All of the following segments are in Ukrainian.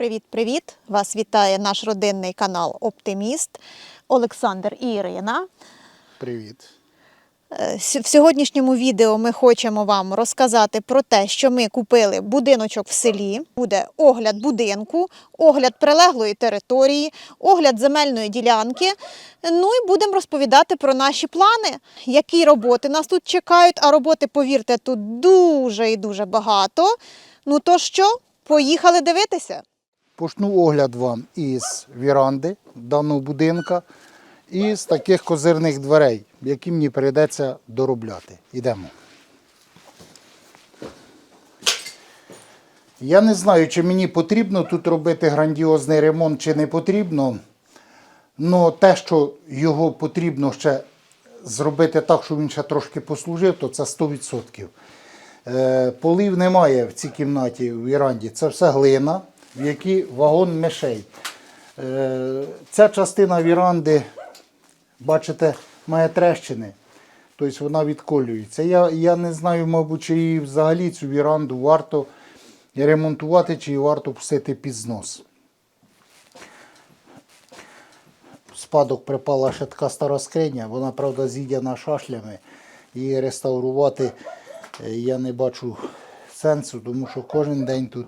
Привіт-привіт! Вас вітає наш родинний канал Оптиміст Олександр і Ірина. Привіт. Е, В сьогоднішньому відео ми хочемо вам розказати про те, що ми купили будиночок в селі. Буде огляд будинку, огляд прилеглої території, огляд земельної ділянки. Ну і будемо розповідати про наші плани, які роботи нас тут чекають. А роботи, повірте, тут дуже і дуже багато. Ну то що, поїхали дивитися? Почну огляд вам із віранди даного будинка і з таких козирних дверей, які мені прийдеться доробляти. Йдемо. Я не знаю, чи мені потрібно тут робити грандіозний ремонт, чи не потрібно. але те, що його потрібно ще зробити так, щоб він ще трошки послужив, то це 100%. Е, Полів немає в цій кімнаті в віранді. Це все глина, в якій вагон мишей. Е, Ця частина віранди, бачите, має трещини. Тобто вона відколюється. Я, я не знаю, мабуть, чи її взагалі цю віранду варто ремонтувати, чи її варто пустити під знос. Спадок припала ще така стара скриня, вона, правда, з'їдена шашлями. Її реставрувати е, я не бачу сенсу, тому що кожен день тут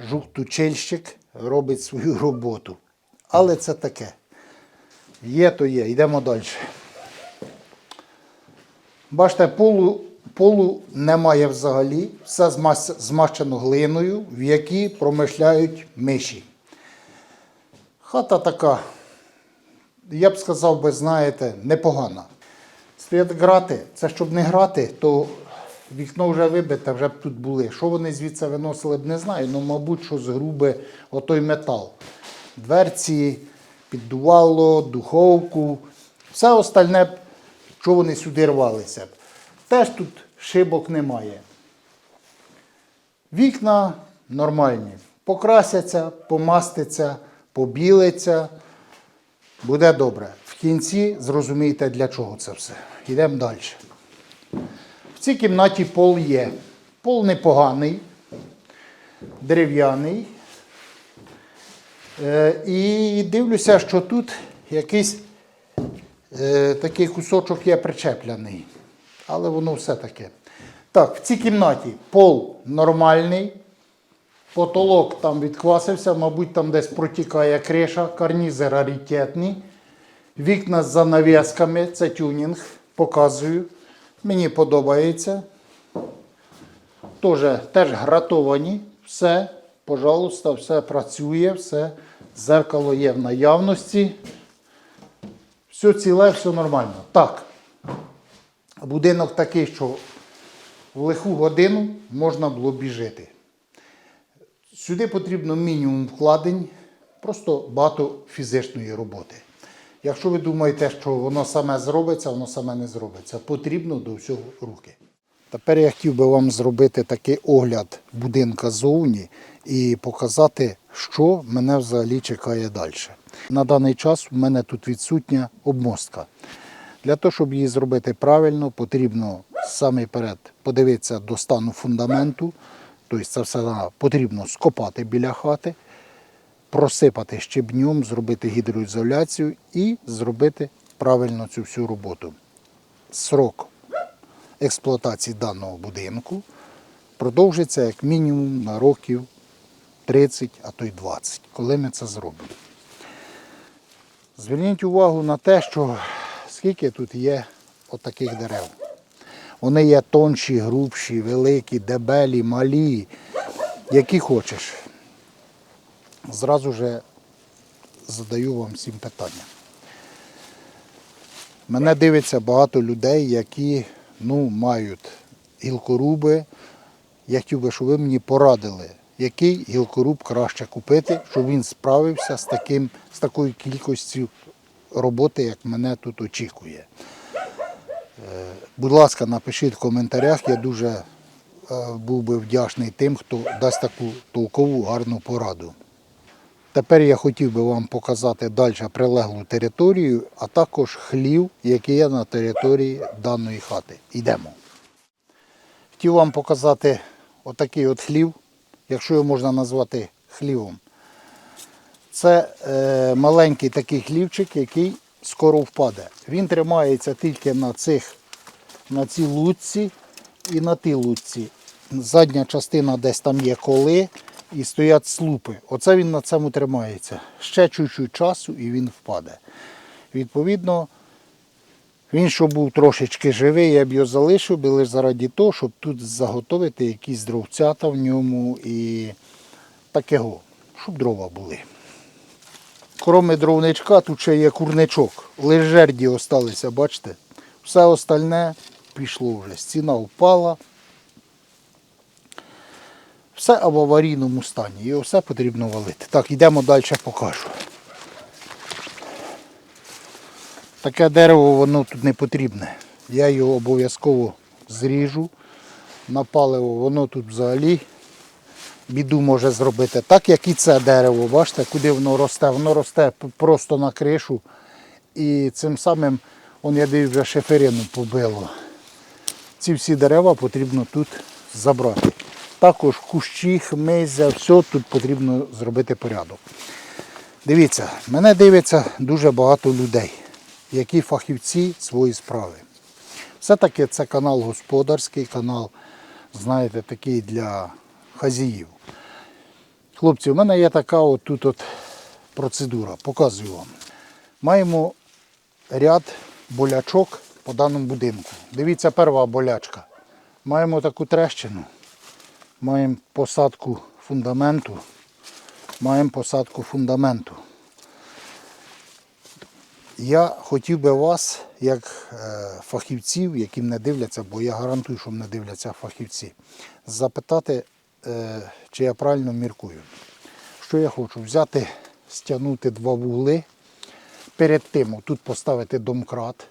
жук-тучельщик робить свою роботу. Але це таке. Є, то є. Йдемо далі. Бачите, полу, полу немає взагалі. Все змащено глиною, в якій промишляють миші. Хата така, я б сказав би, знаєте, непогана. Стоять грати, це щоб не грати, то вікно вже вибите, вже б тут були. Що вони звідси виносили б, не знаю. Ну, мабуть, що з груби отой метал. Дверці, піддувало, духовку, все остальне, що вони сюди рвалися б. Теж тут шибок немає. Вікна нормальні. Покрасяться, помаститься, побілиться. Буде добре. В кінці зрозумієте, для чого це все. Йдемо далі. Цій кімнаті пол є. Пол непоганий, дерев'яний. Е, і дивлюся, що тут якийсь е, такий кусочок є причеплений. Але воно все таке. Так, в цій кімнаті пол нормальний. Потолок там відквасився, мабуть, там десь протікає криша, карнізи раритетні. Вікна з занавісками, це тюнінг, показую. Мені подобається. Тоже, теж гратовані, все, пожалуйста, все працює, все. Зеркало є в наявності. Все ціле, все нормально. Так. Будинок такий, що в лиху годину можна було б і жити. Сюди потрібно мінімум вкладень, просто багато фізичної роботи. Якщо ви думаєте, що воно саме зробиться, воно саме не зробиться. Потрібно до всього руки. Тепер я хотів би вам зробити такий огляд будинка ззовні і показати, що мене взагалі чекає далі. На даний час у мене тут відсутня обмостка. Для того, щоб її зробити правильно, потрібно саме перед подивитися до стану фундаменту. Тобто це все потрібно скопати біля хати, просипати щебнем, зробити гідроізоляцію і зробити правильно цю всю роботу. Срок експлуатації даного будинку продовжиться як мінімум на років 30, а то й 20, коли ми це зробимо. Зверніть увагу на те, що скільки тут є отаких дерев. Вони є тонші, грубші, великі, дебелі, малі, які хочеш. Зразу же задаю вам всім питання. Мене дивиться багато людей, які ну, мають гілкоруби. Я хотів би, щоб ви мені порадили, який гілкоруб краще купити, щоб він справився з, таким, з такою кількістю роботи, як мене тут очікує. Будь ласка, напишіть в коментарях. Я дуже е, був би вдячний тим, хто дасть таку толкову гарну пораду. Тепер я хотів би вам показати далі прилеглу територію, а також хлів, який є на території даної хати. Йдемо. Хотів вам показати отакий от хлів, якщо його можна назвати хлівом. Це е, маленький такий хлівчик, який скоро впаде. Він тримається тільки на цих, на цій лутці і на тій лутці. Задня частина десь там є коли і стоять слупи. Оце він на цьому тримається. Ще чуть-чуть часу і він впаде. Відповідно, він, щоб був трошечки живий, я б його залишив, би лише заради того, щоб тут заготовити якісь дровцята в ньому і такого, щоб дрова були. Кроме дровничка, тут ще є курничок. Лише жерді осталися, бачите? Все остальне пішло вже. Стіна впала. Все в аварійному стані. Його все потрібно валити. Так, йдемо далі, покажу. Таке дерево воно тут не потрібне. Я його обов'язково зріжу. На паливо воно тут взагалі біду може зробити. Так як і це дерево, бачите, куди воно росте. Воно росте просто на кришу. І цим самим, он я дивлюсь, вже шиферину побило. Ці всі дерева потрібно тут забрати. Також кущі, хмизя, все тут потрібно зробити порядок. Дивіться, мене дивиться дуже багато людей, які фахівці свої справи. Все-таки це канал господарський, канал, знаєте, такий для хазіїв. Хлопці, у мене є така от тут от процедура, показую вам. Маємо ряд болячок по даному будинку. Дивіться, перша болячка. Маємо таку трещину, маємо посадку фундаменту, маємо посадку фундаменту. Я хотів би вас, як е, фахівців, які мене дивляться, бо я гарантую, що мене дивляться фахівці, запитати, е, чи я правильно міркую. Що я хочу? Взяти, стягнути два вугли, перед тим тут поставити домкрат,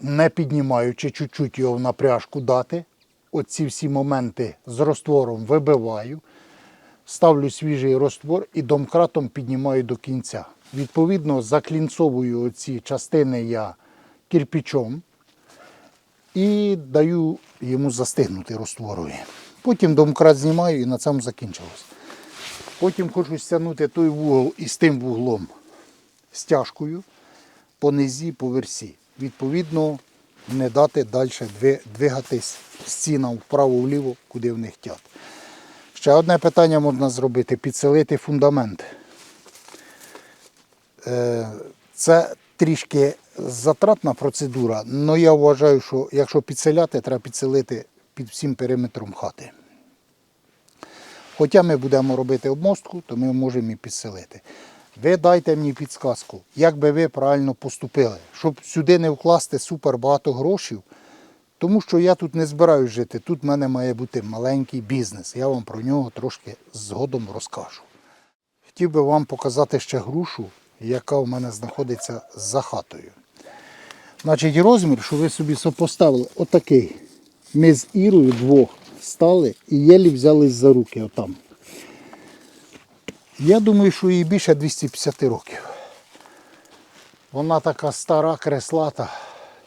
не піднімаючи, чуть-чуть його в напряжку дати. Оці всі моменти з розтвором вибиваю, ставлю свіжий розтвор і домкратом піднімаю до кінця. Відповідно, заклінцовую оці частини я кирпичом і даю йому застигнути розтворові. Потім домкрат знімаю і на цьому закінчилось. Потім хочу стягнути той вугол із тим вуглом стяжкою по низі, по версі. Відповідно, не дати далі дви- двигатись стінам вправо-вліво, куди вони хочуть. Ще одне питання можна зробити підселити фундамент. Е, Це трішки затратна процедура, але я вважаю, що якщо підселяти, треба підселити під всім периметром хати. Хоча ми будемо робити обмостку, то ми можемо і підселити. Ви дайте мені підсказку, як би ви правильно поступили, щоб сюди не вкласти супер багато грошей, тому що я тут не збираюсь жити. Тут в мене має бути маленький бізнес. Я вам про нього трошки згодом розкажу. Хотів би вам показати ще грушу, яка в мене знаходиться за хатою. Значить, розмір, що ви собі сопоставили, отакий. Ми з Ірою двох стали і єлі взялись за руки отам. Я думаю, що їй більше 250 років. Вона така стара, креслата.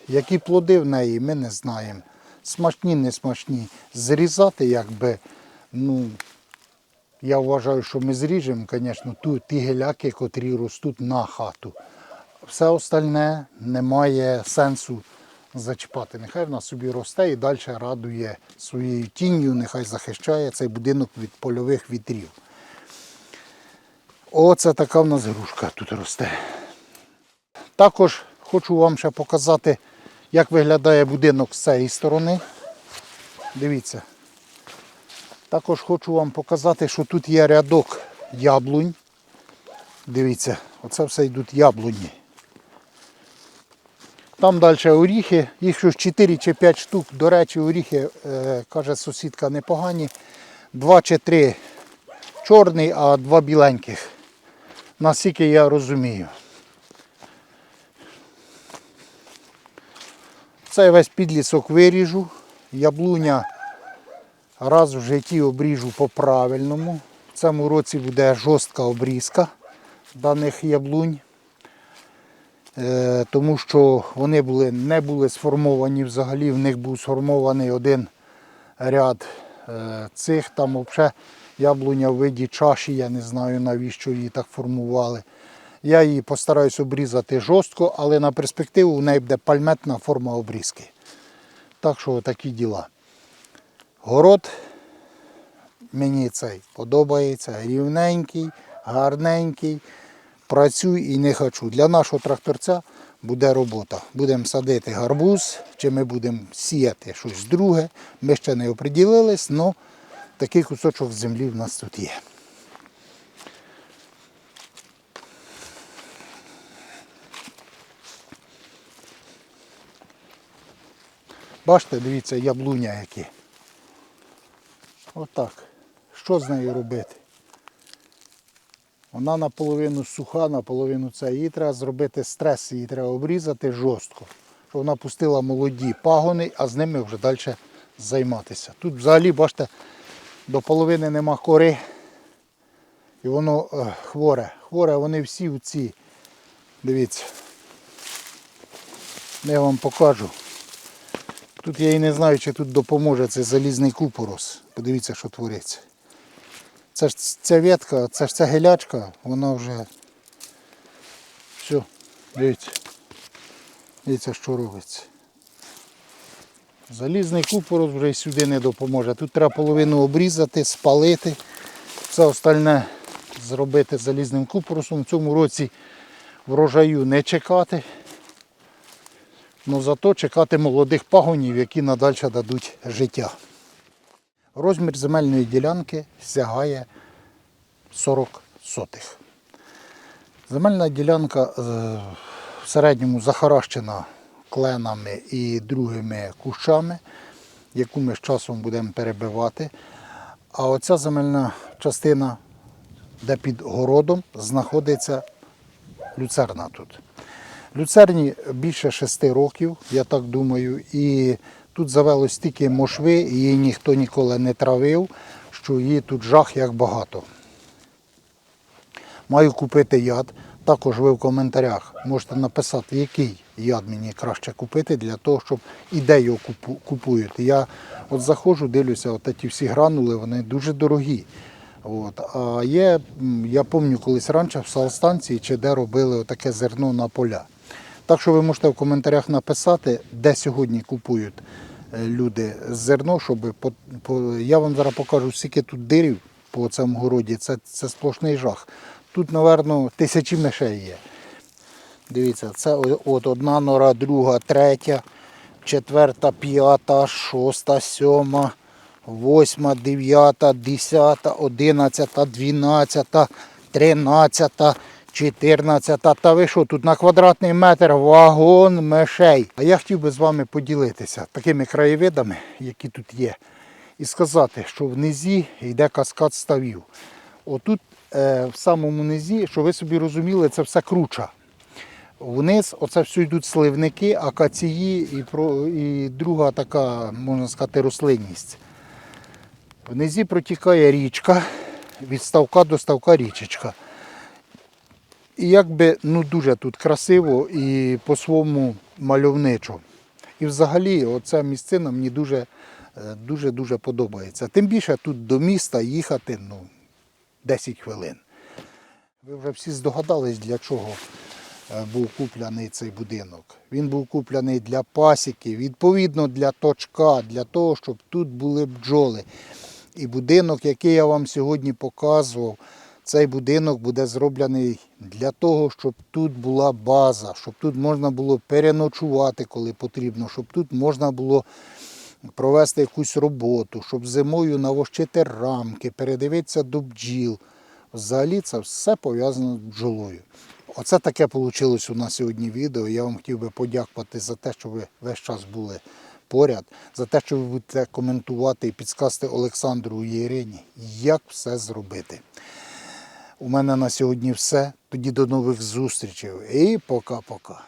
Які плоди в неї, ми не знаємо. Смачні, не смачні. Зрізати, якби, ну, я вважаю, що ми зріжемо, звісно, ті геляки, котрі ростуть на хату. Все остальне немає сенсу зачіпати. Нехай вона собі росте і далі радує своєю тінню, нехай захищає цей будинок від польових вітрів. Оце така в нас грушка тут росте. Також хочу вам ще показати, як виглядає будинок з цієї сторони. Дивіться. Також хочу вам показати, що тут є рядок яблунь. Дивіться, оце все йдуть яблуні. Там далі оріхи, їх щось 4 чи 5 штук. До речі, оріхи, е, каже сусідка, непогані. Два чи три чорний, а два біленьких. Наскільки я розумію. Цей весь підлісок виріжу. Яблуня раз в житті обріжу по-правильному. В цьому році буде жорстка обрізка даних яблунь. Е, тому що вони були, не були сформовані взагалі, в них був сформований один ряд е, цих. Там взагалі яблуня в виді чаші, я не знаю навіщо її так формували. Я її постараюсь обрізати жорстко, але на перспективу в неї буде пальметна форма обрізки. Так що такі діла. Город мені цей подобається. Рівненький, гарненький. Працюй і не хочу. Для нашого тракторця буде робота. Будемо садити гарбуз, чи ми будемо сіяти щось друге. Ми ще не оприділились, але такий кусочок землі в нас тут є. Бачите, дивіться, яблуня які. Отак. Що з нею робити? Вона наполовину суха, наполовину це. Її треба зробити стрес, її треба обрізати жорстко. Щоб вона пустила молоді пагони, а з ними вже далі займатися. Тут взагалі, бачите, до половини нема кори. І воно е, хворе. Хворе, вони всі в ці. Дивіться. Я вам покажу. Тут я і не знаю, чи тут допоможе цей залізний купорос. Подивіться, що твориться. Це ж ця ветка, це ж ця гелячка, вона вже все, дивіться. Дивіться, що робиться. Залізний купорос вже й сюди не допоможе. Тут треба половину обрізати, спалити. Все остальне зробити залізним купоросом. В цьому році врожаю не чекати. Ну зато чекати молодих пагонів, які надальше дадуть життя. Розмір земельної ділянки сягає 40 сотих. Земельна ділянка е, в середньому захаращена кленами і другими кущами, яку ми з часом будемо перебивати. А оця земельна частина, де під городом, знаходиться люцерна тут. Люцерні більше шести років, я так думаю, і тут завелось стільки мошви, її ніхто ніколи не травив, що її тут жах як багато. Маю купити яд. Також ви в коментарях можете написати, який яд мені краще купити для того, щоб і де його купу- купують. Я от заходжу, дивлюся, от ті всі гранули, вони дуже дорогі. От. А є, я пам'ятаю, колись раніше в салстанції чи де робили таке зерно на поля. Так що ви можете в коментарях написати, де сьогодні купують е, люди зерно, щоб по, по, я вам зараз покажу, скільки тут дирів по цьому городі. Це, це сплошний жах. Тут, напевно, тисячі мишей є. Дивіться, це от одна нора, друга, третя, четверта, п'ята, шоста, сьома, восьма, дев'ята, десята, одинадцята, дванадцята, тринадцята, чотирнадцята. Та ви що, тут на квадратний метр вагон мишей. А я хотів би з вами поділитися такими краєвидами, які тут є, і сказати, що в низі йде каскад ставів. Отут в самому низі, що ви собі розуміли, це все круча. Вниз оце все йдуть сливники, акації і, про, і друга така, можна сказати, рослинність. Внизі протікає річка, від ставка до ставка річечка. І якби ну дуже тут красиво і по-своєму мальовничо. І взагалі оця місцина мені дуже е, дуже дуже подобається. Тим більше тут до міста їхати ну, 10 хвилин. Ви вже всі здогадались, для чого е, був куплений цей будинок. Він був куплений для пасіки, відповідно для точка, для того, щоб тут були бджоли. І будинок, який я вам сьогодні показував, цей будинок буде зроблений для того, щоб тут була база, щоб тут можна було переночувати, коли потрібно, щоб тут можна було провести якусь роботу, щоб зимою навощити рамки, передивитися до бджіл. Взагалі це все пов'язано з бджолою. Оце таке вийшло у нас сьогодні відео. Я вам хотів би подякувати за те, що ви весь час були поряд, за те, що ви будете коментувати і підсказати Олександру і Ірині, як все зробити. У мене на сьогодні все. Тоді до нових зустрічей і пока-пока.